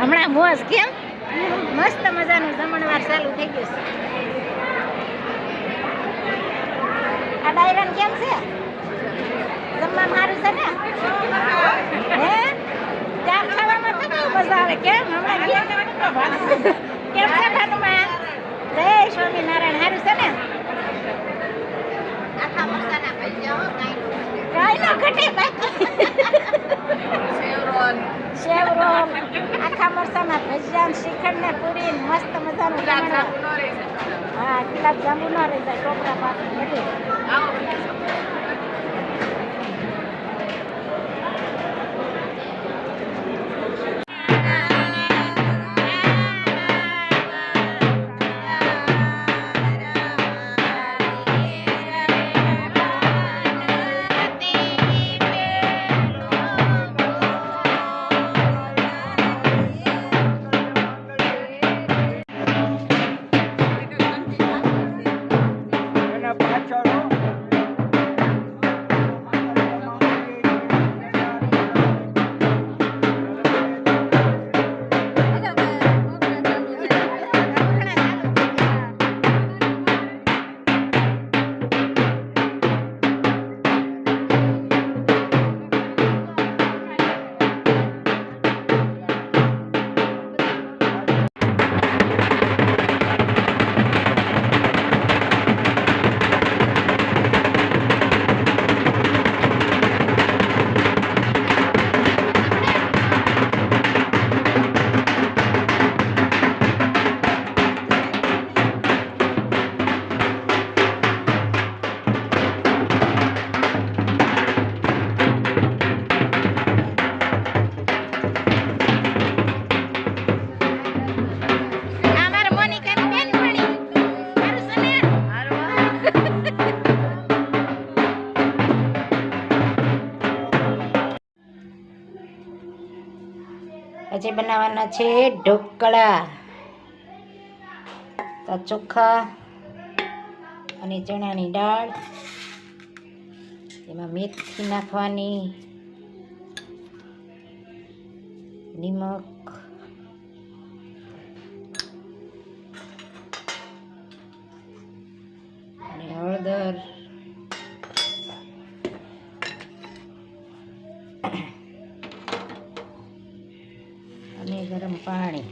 હમણાં મોસ કેમ મસ્ત મજાનું જમણવાર ચાલુ થઈ ગયું છે. આ ડાયરન કેમ છે? જમવા મારું છે ને? હે? ચા ખાવામાં તો મજા આવે? કેમ? હમણાં કેમ? છે ભાનુમાં જય સ્વામિનારાયણ સારું છે ને કાંઈ ન ઘટે બાકી શેવરોલ આખા મરચાના ભજીયા ને શ્રીખંડ ને પૂરી મસ્ત મજાનું હા ગુલાબ જાંબુ ન રહી જાય ટોપરા પાક આજે બનાવવાના છે ઢોકળા. તો ચોખા અને ચણાની દાળ. એમાં મેથી નાખવાની. નિમક. પાણી.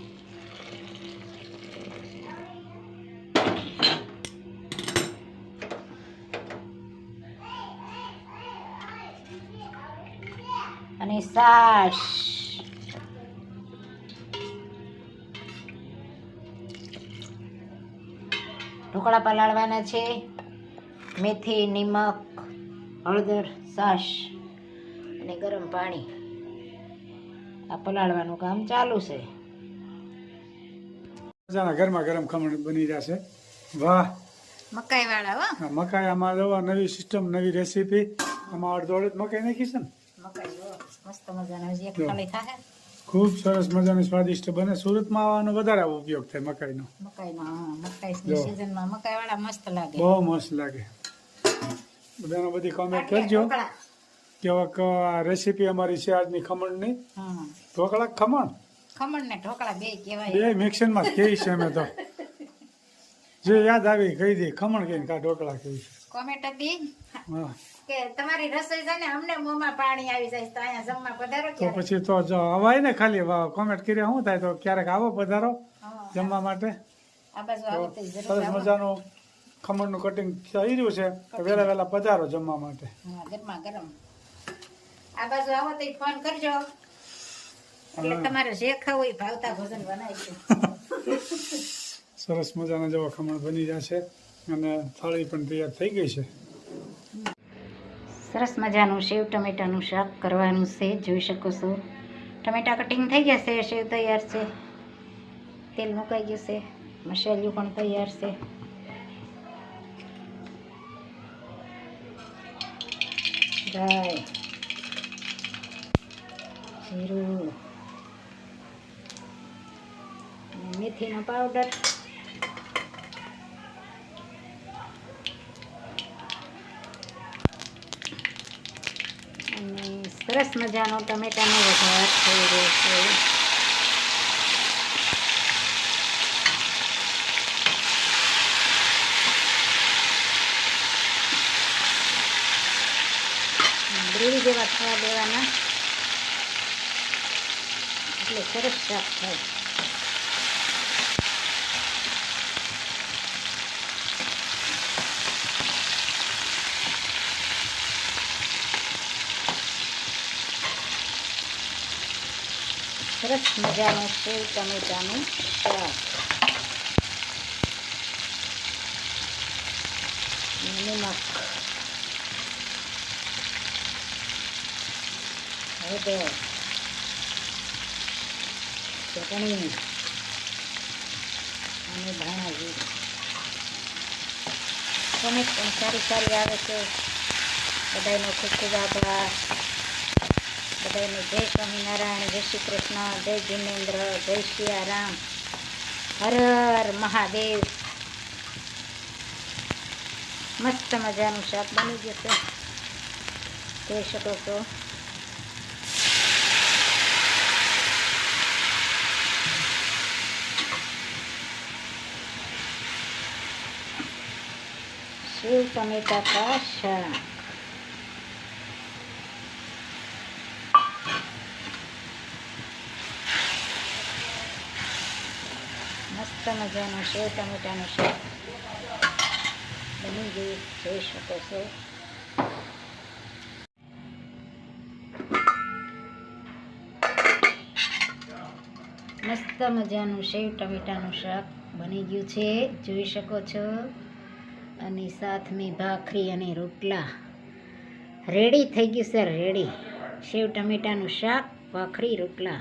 અને સાસ. ઢોકળા પલાળવાના છે. મેથી, નિમક, હળદર, સાસ અને ગરમ પાણી. આ પલાળવાનું કામ ચાલુ છે. મજાના ગરમા ગરમ ખમણ બની જશે. વાહ. મકાઈ વાળા વાહ મકાઈ આમાં દવા નવી સિસ્ટમ નવી રેસીપી આમાં અડધો અડધ મકાઈ નાખી છે ને? મકાઈ મસ્ત મજાના હજી એક ખાલી થાય ખૂબ સરસ મજાની સ્વાદિષ્ટ બને. સુરતમાં આવવાનો વધારે ઉપયોગ થાય મકાઈનો. મકાઈનો હા મકાઈ જો. મકાઈ વાળા મસ્ત લાગે. બહુ મસ્ત લાગે. બધાનો બધી કોમેન્ટ કરજો. કે આ રેસીપી અમારી છે આજની ખમણની. હા. ઢોકળા ખમણ? ખમણ ને ઢોકળા બે કહેવાય. બે મિક્સનમાં કહી છે અમે તો. જે યાદ આવી કહી દે ખમણ કહીને કા ઢોકળા કહી કોમેન્ટ હતી કે તમારી રસોઈ છે ને અમને મોંમાં પાણી આવી જાય તો અહીંયા જમવા પધારો તો પછી તો જો અવાય ને ખાલી કોમેન્ટ કર્યા શું થાય તો ક્યારેક આવો પધારો જમવા માટે? સરસ. મજાનું ખમણનું કટિંગ થઈ રહ્યું છે. વહેલા વહેલા પધારો જમવા માટે. ગરમા ગરમ. આ બાજુ આવો તો ફોન કરજો. એટલે તમારે જે ખાવું એ ભાવતા ભોજન બનાવીશું સરસ મજાના જેવા ખમણ બની જશે અને થાળી પણ તૈયાર થઈ ગઈ છે. સરસ મજાનું સેવ ટમેટાનું શાક કરવાનું છે. જોઈ શકો છો. ટમેટા કટિંગ થઈ ગયા છે. સેવ તૈયાર છે. તેલ મુકાઈ ગયું છે. મસાલિયું પણ તૈયાર છે. રાઈ જીરું મેથીનો પાવડર. અને સરસ મજાનો ટમેટાનો વઘાર થઈ રહ્યો છે. ગ્રેવી જેવા થવા દેવાના. એટલે સરસ શાક થાય. સરસ મજાનું સેવ ટમેટાનું શાક. નમક. હળદર ચટણી અને ધાણા જીરું કોમેન્ટ પણ સારી સારી આવે છે. બધાનો ખૂબ ખૂબ આભાર. બધાને જય સ્વામિનારાયણ, જય શ્રી કૃષ્ણ, જય જિનેન્દ્ર, જય સિયારામ હર હર મહાદેવ. મસ્ત મજાનું શાક બની જશે જોઈ શકો છો. સેવ ટમેટા મસ્ત મજાનું સેવ ટમેટાનું શાક બની ગયું, જોઈ શકો છો. મસ્ત મજાનું સેવ ટમેટાનું શાક બની ગયું છે, જોઈ શકો છો. અને સાથ મેં ભાખરી અને રોટલા. રેડી થઈ ગયું છે રેડી સેવ ટમેટાનું શાક, ભાખરી, રોટલા.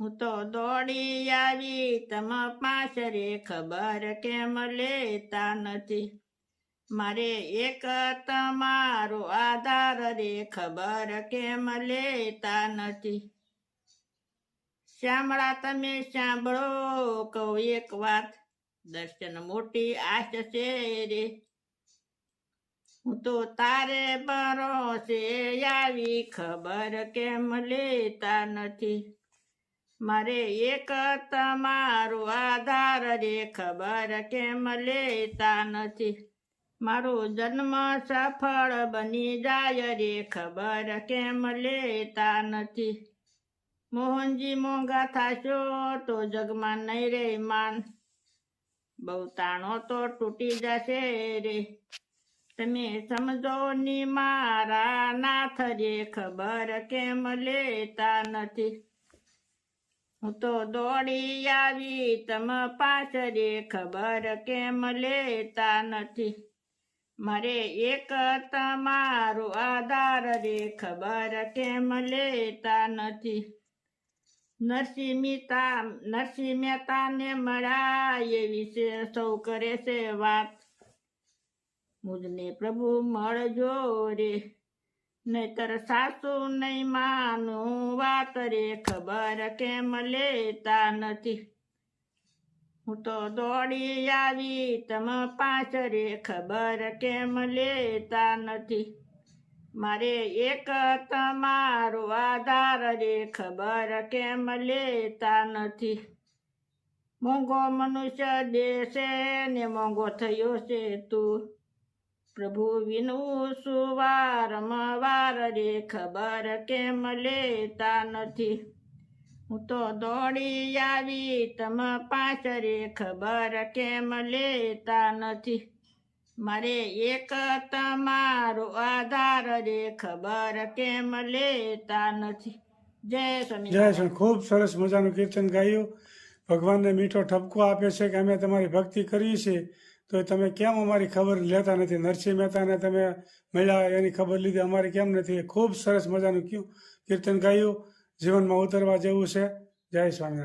હું તો દોડી આવી તમ પાછરે ખબર કેમ લેતા નથી? મારે એક તમારો આધાર રે ખબર કેમ લેતા નથી? શ્યામળા, તમે સાંભળો કહું એક વાત. દર્શન મોટી આશ છે રે. હું તો તારે ભરોસે આવી, ખબર કેમ લેતા નથી? મારે એક તમારો આધાર રે ખબર કેમ લેતા નથી. મારો જન્મ સફળ બની જાય રે ખબર કેમ લેતા નથી. મોહનજી મોંઘા થાશો તો જગમાં નહીં રે માન. બહુ તાણો તો તૂટી જશે રે. તમે સમજો ની મારા નાથ રે ખબર કેમ લેતા નથી. હું તો દોડી આવી, તમ પાછરે ખબર કેમ લેતા નથી? મારે એક તમારો આધાર રે, ખબર કેમ લેતા નથી? નરસિંહ મહેતા નરસિંહ મહેતાને મળ્યા એ વિશે સૌ કરે છે વાત. મુજને પ્રભુ મળજો રે. નહીતર સાસુ નહીં માનું વાત રે, ખબર કેમ લેતા નથી. હું તો દોડી આવી તમ રે, ખબર કેમ લેતા નથી. મારે એક તમારો આધાર રે, ખબર કેમ લેતા નથી. મોંઘો મનુષ્ય દેશે ને મોંઘો થયો છે તું. પ્રભુ વિનું સુવારમવાર રે ખબર કેમ લેતા નથી. હું તો દોડી આવી તમ રે ખબર કેમ લેતા નથી. મારે એક તમારો આધાર રે ખબર કેમ લેતા નથી. જય જય સ્વામી. ખૂબ સરસ મજાનું કીર્તન ગાયું. ભગવાનને મીઠો ઠપકો આપે છે કે અમે તમારી ભક્તિ કરી છીએ. તો તમે કેમ અમારી ખબર લેતા નથી? નરસિંહ મહેતાને તમે મળ્યા, એની ખબર લીધી. અમારી કેમ નથી? ખૂબ સરસ મજાનું કયું કીર્તન ગાયું. જીવનમાં ઉતરવા જેવું છે. જય સ્વામિનારાયણ.